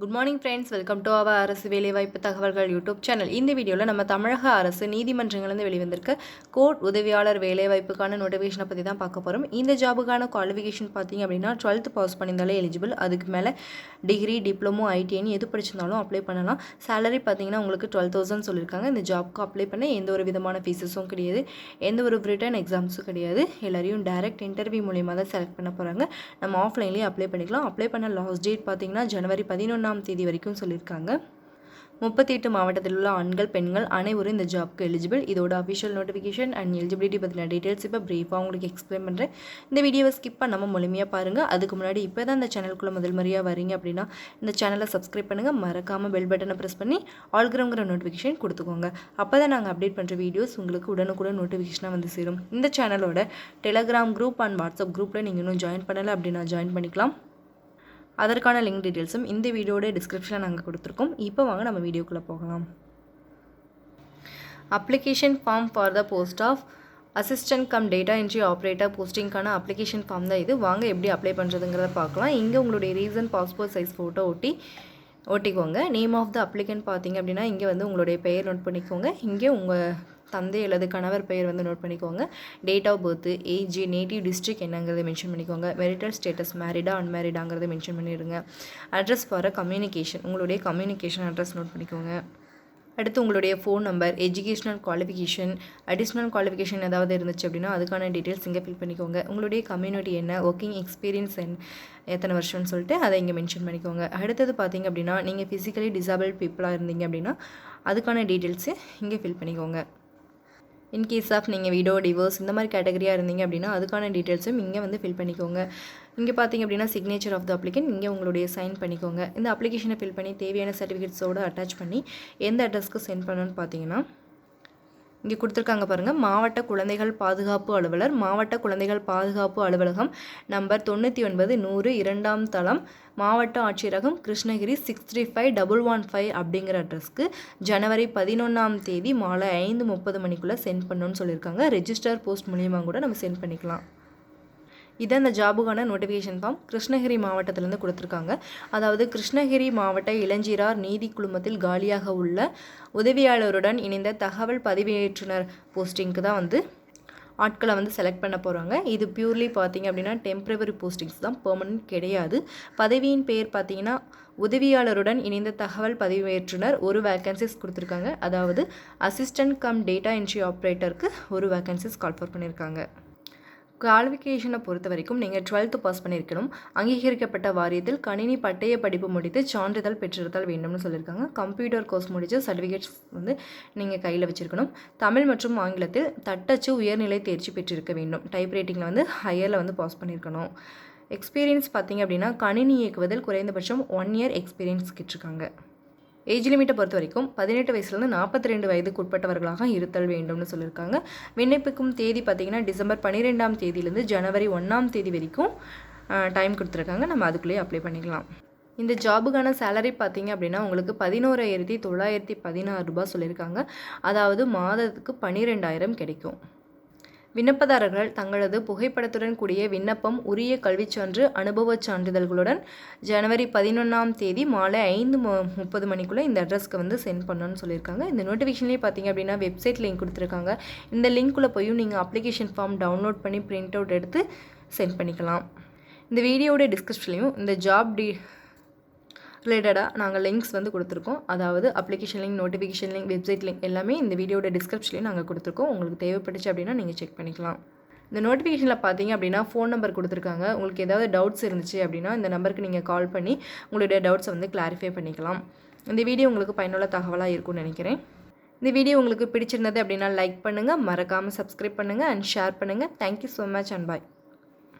Good morning friends welcome to our அரசு வேலைவாய்ப்பு தகவல்கள் யூடியூப் சேனல் இந்த வீடியோவில் நம்ம தமிழக அரசு நீதிமன்றங்கள்லேருந்து வெளிவந்திருக்க கோர்ட் உதவியாளர் வேலைவாய்ப்புக்கான நோட்டிஃபிகேஷனை பற்றி தான் பார்க்க போகிறோம் இந்த ஜாபுக்கான குவாலிஃபிகேஷன் பார்த்தீங்க அப்படின்னா டுவெல்த் பாஸ் பண்ணியிருந்தாலே எலிஜிபிள் அதுக்கு மேலே டிகிரி டிப்ளமோ ஐடிஐன்னு எது படிச்சிருந்தாலும் அப்ளை பண்ணலாம். சேலரி பார்த்தீங்கன்னா உங்களுக்கு டுவெல் தௌசண்ட் சொல்லியிருக்காங்க. இந்த ஜாப்க்கு அப்ளை பண்ண எந்த ஒரு விதமான ஃபீஸஸும் கிடையாது. எந்த ஒரு ரிட்டன் எக்ஸாம்ஸும் கிடையாது. எல்லாரையும் டேரெக்ட் இன்டர்வியூ மூலியமாக தான் செலக்ட் பண்ண போகிறாங்க நம்ம ஆஃப்லைன்லேயே அப்ளை பண்ணிக்கலாம். அப்ளை பண்ண லாஸ்ட் டேட் பார்த்தீங்கன்னா ஜனவரி பதினொன்று மூணாம் தேதி வரைக்கும் சொல்லியிருக்காங்க. முப்பத்தி எட்டு மாவட்டத்தில் உள்ள ஆண்கள் பெண்கள் அனைவரும் இந்த ஜாப்க்கு எலிஜிபிள் இதோட அஃபிஷியல் நோட்டிஃபிகேஷன் அண்ட் எலிஜிபிலிட்டி பற்றின டீட்டெயில்ஸ் இப்போ ப்ரீஃபாக உங்களுக்கு எக்ஸ்பிளைன் பண்ணுறேன் இந்த வீடியோவை ஸ்கிப் பண்ணாமல் முழுமையாக பாருங்கள் அதுக்கு முன்னாடி இப்போ தான் இந்த சேனலுக்குள்ளே முதல் முறையாக வரீங்க அப்படின்னா இந்த சேனலை சப்ஸ்கிரைப் பண்ணுங்கள் மறக்காமல் பெல் பட்டனை ப்ரெஸ் பண்ணி ஆல்கிரங்கிற நோட்டிஃபிகேஷன் கொடுத்துக்கோங்க. அப்போ தான் நாங்கள் அப்டேட் பண்ணுற வீடியோஸ் உங்களுக்கு உடனுக்குடன் நோட்டிஃபிகேஷனாக வந்து சேரும். இந்த சேனலோட டெலகிராம் குரூப் அண்ட் வாட்ஸ்அப் குரூப்பில் நீங்கள் இன்னும் ஜாயின் பண்ணலை அப்படின்னா ஜாயின் பண்ணிக்கலாம். அதற்கான லிங்க் டீட்டெயில்ஸும் இந்த வீடியோட டிஸ்கிரிப்ஷனில் நாங்கள் கொடுத்துருக்கோம். இப்போ வாங்க நம்ம வீடியோக்குள்ளே போகலாம். Application form for the post of assistant cum data entry operator போஸ்டிங்க்கான application form தான் இது. வாங்க எப்படி அப்ளை பண்ணுறதுங்கிறத பார்க்கலாம். இங்கே உங்களுடைய ரீசன் பாஸ்போர்ட் சைஸ் ஃபோட்டோ ஒட்டி ஒட்டிக்கோங்க நேம் ஆஃப் த அப்ளிகன் பார்த்தீங்க அப்படின்னா இங்கே வந்து உங்களுடைய பெயர் நோட் பண்ணிக்கோங்க. இங்கே உங்கள் தந்தை அல்லது கணவர் பெயர் வந்து நோட் பண்ணிக்கோங்க. Date of birth age native district என்னங்கிறத மென்ஷன் பண்ணிக்கோங்க. மெரிட்டல் ஸ்டேட்டஸ் மேரிடா அன்மேரிடாங்கிறத மென்ஷன் பண்ணிடுங்க. அட்ரஸ் ஃபார் கம்யூனிகேஷன் உங்களுடைய கம்யூனிகேஷன் அட்ரஸ் நோட் பண்ணிக்கோங்க. அடுத்து உங்களுடைய phone number educational qualification additional qualification ஏதாவது இருந்துச்சு அப்படின்னா அதுக்கான டீட்டெயில்ஸ் இங்கே ஃபில் பண்ணிக்கோங்க. உங்களுடைய கம்யூனிட்டி என்ன ஒர்க்கிங் எக்ஸ்பீரியன்ஸ் என் எத்தனை வருஷம்னு சொல்லிட்டு அதை இங்கே மென்ஷன் பண்ணிக்கோங்க. அடுத்தது பார்த்தீங்க அப்படின்னா நீங்கள் ஃபிசிக்கலி டிசபிள் பீப்புளாக இருந்தீங்க அப்படின்னா அதுக்கான டீட்டெயில்ஸு இங்கே ஃபில் பண்ணிக்கோங்க. இன்கேஸ் ஆஃப் நீங்கள் வீடோ டிவோர்ஸ் இந்த மாதிரி கேட்டகரியாக இருந்தீங்க அப்படின்னா அதுக்கான டீட்டெயில்ஸும் இங்கே வந்து ஃபில் பண்ணிக்கோங்க. இங்கே பார்த்தீங்க அப்படின்னா சிக்னேச்சர் ஆஃப் த அப்ளிகன் இங்கே உங்களுடைய சைன் பண்ணிக்கோங்க. இந்த அப்ளிகேஷனை ஃபில் பண்ணி தேவையான சர்டிஃபிகேட்ஸோடு அட்டாச் பண்ணி எந்த அட்ரஸ்க்கு சென்ட் பண்ணணும்னு பார்த்தீங்கன்னா இங்கே கொடுத்துருக்காங்க பாருங்கள் மாவட்ட குழந்தைகள் பாதுகாப்பு அலுவலர் மாவட்ட குழந்தைகள் பாதுகாப்பு அலுவலகம் நம்பர் தொண்ணூற்றி ஒன்பது நூறு இரண்டாம் தளம் மாவட்ட ஆட்சியரகம் Krishnagiri six three five double one five அப்படிங்கிற அட்ரஸ்க்கு ஜனவரி பதினொன்றாம் தேதி மாலை ஐந்து முப்பது மணிக்குள்ளே சென்ட் பண்ணணும்னு சொல்லியிருக்காங்க. ரெஜிஸ்டர் போஸ்ட் மூலியமாக கூட நம்ம சென்ட் பண்ணிக்கலாம். இதை அந்த ஜாபுக்கான நோட்டிஃபிகேஷன் ஃபார்ம் கிருஷ்ணகிரி மாவட்டத்திலேருந்து கொடுத்துருக்காங்க. அதாவது கிருஷ்ணகிரி மாவட்ட இளஞ்சிரார் நீதி குழுமத்தில் காலியாக உள்ள உதவியாளருடன் இணைந்த தகவல் பதிவேற்றுனர் போஸ்டிங்க்கு தான் வந்து ஆட்களை வந்து செலக்ட் பண்ண போகிறாங்க இது பியூர்லி பார்த்தீங்க அப்படின்னா டெம்ப்ரவரி போஸ்டிங்ஸ் தான் பெர்மனன்ட் கிடையாது. பதவியின் பேர் பார்த்தீங்கன்னா உதவியாளருடன் இணைந்த தகவல் பதிவேற்றுனர் ஒரு வேக்கன்சிஸ் கொடுத்துருக்காங்க. அதாவது அசிஸ்டன்ட் கம் டேட்டா என்ட்ரி ஆப்ரேட்டருக்கு ஒரு வேக்கன்சிஸ் கால்ஃபர் பண்ணியிருக்காங்க குவாலிஃபிகேஷனை பொறுத்த வரைக்கும் நீங்கள் டுவெல்த்து பாஸ் பண்ணியிருக்கணும். அங்கீகரிக்கப்பட்ட வாரியத்தில் கணினி பட்டய படிப்பு முடித்து சான்றிதழ் பெற்றிருத்தல் வேண்டும்னு சொல்லியிருக்காங்க. கம்ப்யூட்டர் கோர்ஸ் முடித்து சர்டிஃபிகேட்ஸ் வந்து நீங்கள் கையில் வச்சுருக்கணும். தமிழ் மற்றும் ஆங்கிலத்தில் தட்டச்சு உயர்நிலை தேர்ச்சி பெற்றிருக்க வேண்டும். டைப் ரைட்டிங்கில் வந்து ஹையரில் வந்து பாஸ் பண்ணியிருக்கணும். எக்ஸ்பீரியன்ஸ் பார்த்திங்க அப்படின்னா கணினி இயக்குவதில் குறைந்தபட்சம் ஒன் இயர் எக்ஸ்பீரியன்ஸ் கிட்டிருக்காங்க ஏஜ் லிமிட்டை பொறுத்த வரைக்கும் பதினெட்டு வயசுலேருந்து நாற்பத்தி ரெண்டு வயதுக்கு உட்பட்டவர்களாக இருத்தல் வேண்டும்னு சொல்லியிருக்காங்க. விண்ணப்பிக்கும் தேதி பார்த்திங்கன்னா டிசம்பர் பன்னிரெண்டாம் தேதியிலேருந்து ஜனவரி ஒன்றாம் தேதி வரைக்கும் டைம் கொடுத்துருக்காங்க. நம்ம அதுக்குள்ளேயே அப்ளை பண்ணிக்கலாம். இந்த ஜாபுக்கான சேலரி பார்த்தீங்க அப்படின்னா உங்களுக்கு பதினோராயிரத்தி தொள்ளாயிரத்தி பதினாறு ரூபாய் சொல்லியிருக்காங்க. அதாவது மாதத்துக்கு பன்னிரெண்டாயிரம் கிடைக்கும். விண்ணப்பதாரர்கள் தங்களது புகைப்படத்துடன் கூடிய விண்ணப்பம் உரிய கல்விச்சான்று அனுபவச் சான்றிதழ்களுடன் ஜனவரி பதினொன்றாம் தேதி மாலை ஐந்து முப்பது மணிக்குள்ளே இந்த அட்ரஸ்க்கு வந்து சென்ட் பண்ணணும்னு சொல்லியிருக்காங்க. இந்த நோட்டிஃபிகேஷன்லேயே பார்த்தீங்க அப்படின்னா வெப்சைட் லிங்க் கொடுத்துருக்காங்க. இந்த லிங்க்குள்ளே போயும் நீங்கள் அப்ளிகேஷன் ஃபார்ம் டவுன்லோட் பண்ணி பிரிண்ட் அவுட் எடுத்து சென்ட் பண்ணிக்கலாம். இந்த வீடியோடைய டிஸ்கிரிப்ஷன்லையும் இந்த ஜாப் டி ரிலேட்டடாக நாங்கள் லிங்க்ஸ் வந்து கொடுத்துருக்கோம். அதாவது application link notification link website link எல்லாமே இந்த வீடியோட டிஸ்கிரிப்ஷன்லேயும் நாங்கள் கொடுத்துருக்கோம். உங்களுக்கு தேவைப்பட்டுச்சு அப்படின்னா நீங்கள் செக் பண்ணிக்கலாம். இந்த நோட்டிஃபிகேஷனில் பார்த்தீங்க அப்படின்னா ஃபோன் நம்பர் கொடுத்துருக்காங்க. உங்களுக்கு ஏதாவது டவுட்ஸ் இருந்துச்சு அப்படின்னா இந்த நம்பருக்கு நீங்கள் கால் பண்ணி உங்களுடைய டவுட்ஸை வந்து கிளாரிஃபை பண்ணிக்கலாம். இந்த வீடியோ உங்களுக்கு பயனுள்ள தகவலாக இருக்கும்னு நினைக்கிறேன். இந்த வீடியோ உங்களுக்கு பிடிச்சிருந்தது அப்படின்னா லைக் பண்ணுங்கள் மறக்காமல் சப்ஸ்கிரைப் பண்ணுங்கள் அண்ட் ஷேர் பண்ணுங்கள் thank you so much and bye